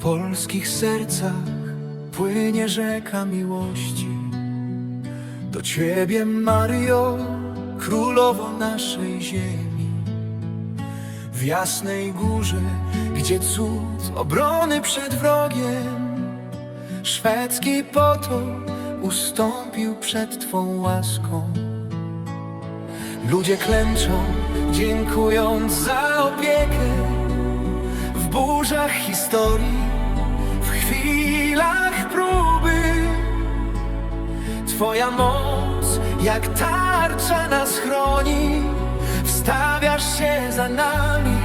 polskich sercach płynie rzeka miłości. Do Ciebie, Mario, królowo naszej ziemi. W jasnej górze, gdzie cud obrony przed wrogiem, szwedzki potok ustąpił przed Twą łaską. Ludzie klęczą, dziękując za opiekę w burzach historii, w chwilach próby. Twoja moc jak tarcza nas chroni, wstawiasz się za nami,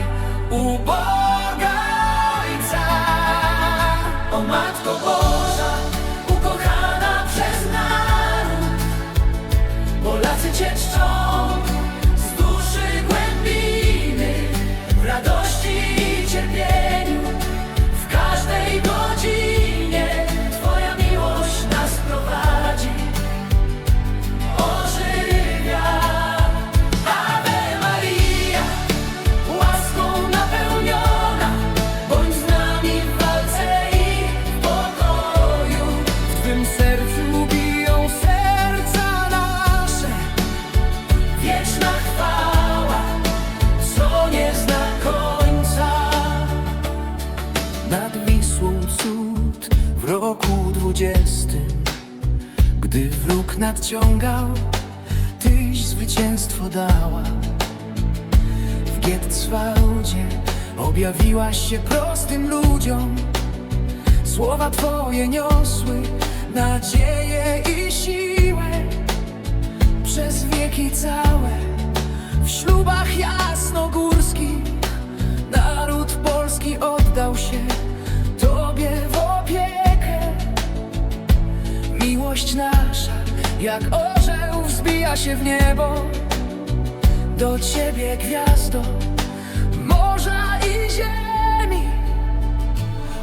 dwudziestym, gdy wróg nadciągał, Tyś zwycięstwo dała. W Gietcwałdzie objawiłaś się prostym ludziom, słowa Twoje niosły nadzieję i jak orzeł, wzbija się w niebo. Do Ciebie gwiazdo, morza i ziemi.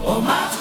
O Matko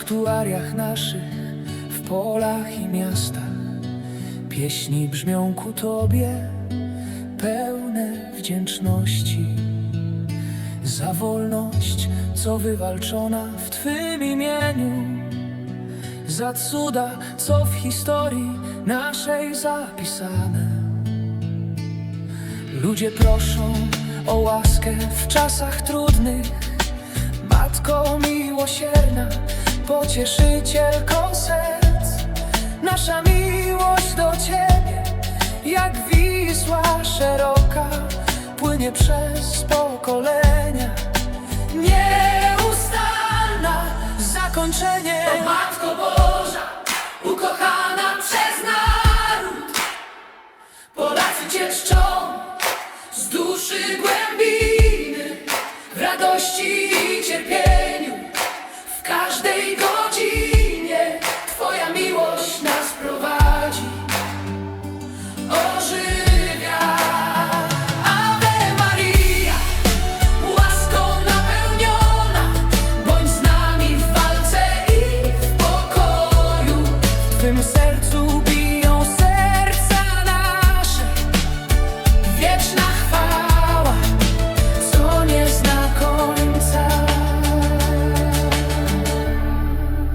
sanktuariach naszych, w polach i miastach, pieśni brzmią ku Tobie, pełne wdzięczności za wolność, co wywalczona w Twym imieniu, za cuda, co w historii naszej zapisane. Ludzie proszą o łaskę w czasach trudnych. Matko miłosierna, pocieszycielko serc,